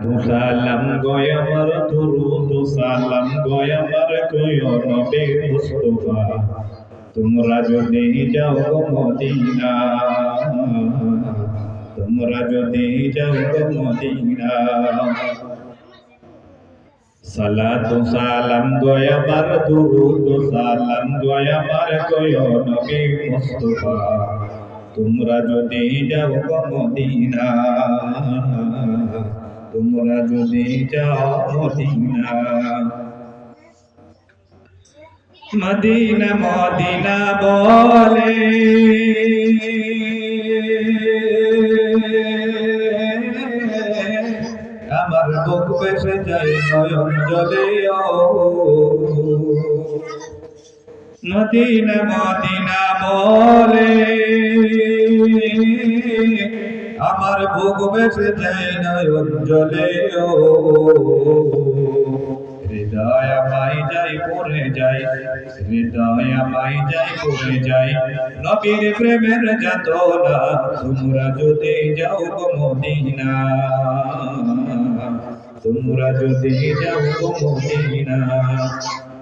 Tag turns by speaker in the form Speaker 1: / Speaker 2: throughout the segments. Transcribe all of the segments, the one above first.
Speaker 1: তু সালাম গয় আমার দুরুদ সালাম গয় আমার কয় নবী মুস্তাফা তোমরা যদি যাও গো মদিনা তোমরা যদি যাও গো মদিনা সালাতু সালাম গয় আমার দুরুদ সালাম গয় আমার কয় নবী মুস্তাফা তোমরা যদি যাও গো মদিনা তোমরা যদি যাও মদিনা। মদিনা বলে। আমার বুক বেসে যায় নয়ন জলে মদিনা মদিনা বলে। আমার বুক বেসে যায় নয়ন জলে হৃদয় আমায় যাই পড়ে যাই হৃদয় আমায় যাই পড়ে যাই নবীর প্রেমের যত না তোমরা যদি যাও গো মদিনা। তোমরা যদি যাও গো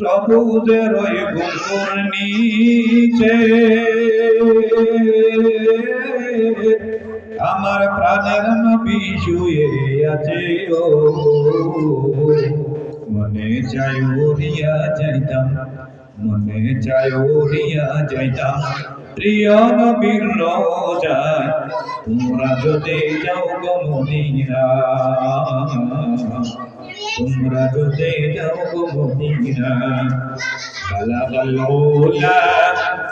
Speaker 1: সবুজের ওই গম্বর নিচে। আমার প্রাণের নবী শুয়ে আছে ও। মনে চাই উড়িয়া যাইতাম, মনে চাই উড়িয়া যাইতাম। প্রিয় নবীর রোজায় তোমরা যদি যাও গো মদিনা তোমরা যদি যাও গো মদিনা কালাবাল ওলা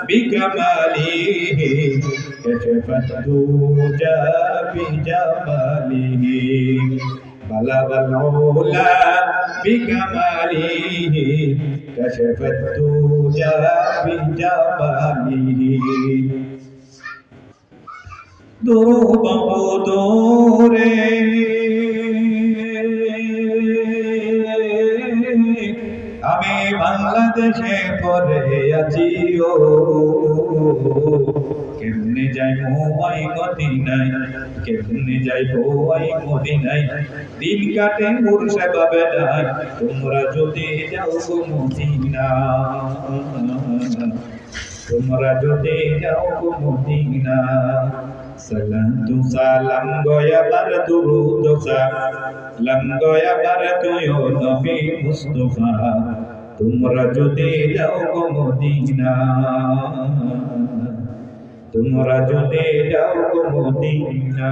Speaker 1: বিকামালিহি কশফাত দুজা বিজামালিহি কালাবাল ওলা বিকামালিহি কশফাত দুজা বিজামালিহি বাংলাদেশে পরে আছি ও। কেমনে যাই মোবাই মদিনায়? কেমনে যাই মোবাই মদিনায়? দিন কাটে মুর্শে বাবে নাই তোমরা যদি যাও মদিনা তোমরা যদি যাও মদিনা সালাতু সালাম গয়াবার দুরুদ সালাম গয়াবার তুই নবী মুস্তাফা। তোমরা যদি যাও গো মদিনা তোমরা যদি যাও গো মদিনা।